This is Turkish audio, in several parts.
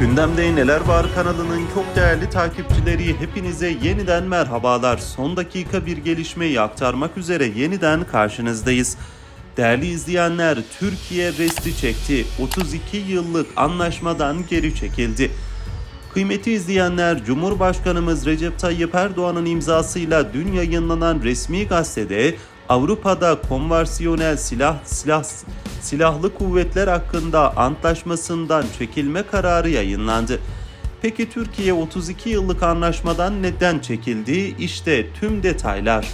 Gündemde Neler Var kanalının çok değerli takipçileri hepinize yeniden merhabalar. Son dakika bir gelişmeyi aktarmak üzere yeniden karşınızdayız. Değerli izleyenler, Türkiye resti çekti. 32 yıllık anlaşmadan geri çekildi. Kıymetli izleyenler, Cumhurbaşkanımız Recep Tayyip Erdoğan'ın imzasıyla dün yayınlanan resmi gazetede Avrupa'da konvansiyonel silah silah silahlı kuvvetler hakkında antlaşmasından çekilme kararı yayınlandı. Peki Türkiye 32 yıllık anlaşmadan neden çekildi? İşte tüm detaylar.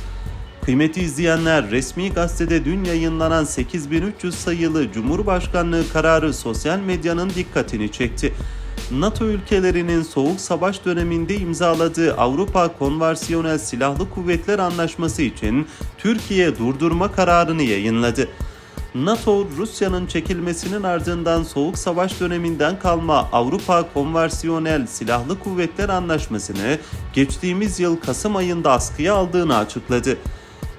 Kıymetli izleyenler, resmi gazetede dün yayınlanan 8300 sayılı Cumhurbaşkanlığı kararı sosyal medyanın dikkatini çekti. NATO ülkelerinin Soğuk Savaş döneminde imzaladığı Avrupa Konvansiyonel Silahlı Kuvvetler Anlaşması için Türkiye durdurma kararını yayınladı. NATO, Rusya'nın çekilmesinin ardından Soğuk Savaş döneminden kalma Avrupa Konvansiyonel Silahlı Kuvvetler Anlaşması'nı geçtiğimiz yıl Kasım ayında askıya aldığını açıkladı.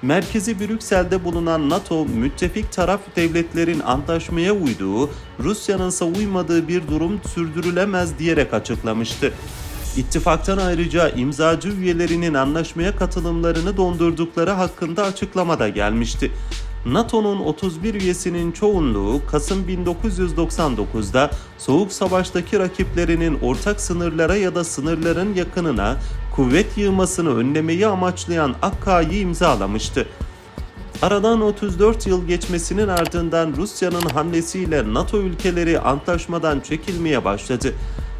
Merkezi Brüksel'de bulunan NATO, müttefik taraf devletlerin antlaşmaya uyduğu, Rusya'nın ise uymadığı bir durum sürdürülemez diyerek açıklamıştı. İttifaktan ayrıca imzacı üyelerinin anlaşmaya katılımlarını dondurdukları hakkında açıklama da gelmişti. NATO'nun 31 üyesinin çoğunluğu Kasım 1999'da Soğuk Savaş'taki rakiplerinin ortak sınırlara ya da sınırların yakınına kuvvet yığmasını önlemeyi amaçlayan Akka'yı imzalamıştı. Aradan 34 yıl geçmesinin ardından Rusya'nın hamlesiyle NATO ülkeleri antlaşmadan çekilmeye başladı.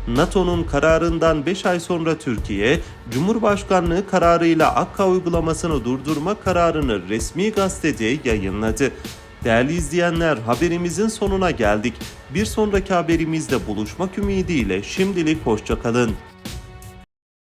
NATO'nun kararından 5 ay sonra Türkiye, Cumhurbaşkanlığı kararıyla Akka uygulamasını durdurma kararını resmi gazetede yayınladı. Değerli izleyenler haberimizin sonuna geldik. Bir sonraki haberimizde buluşmak ümidiyle şimdilik hoşçakalın.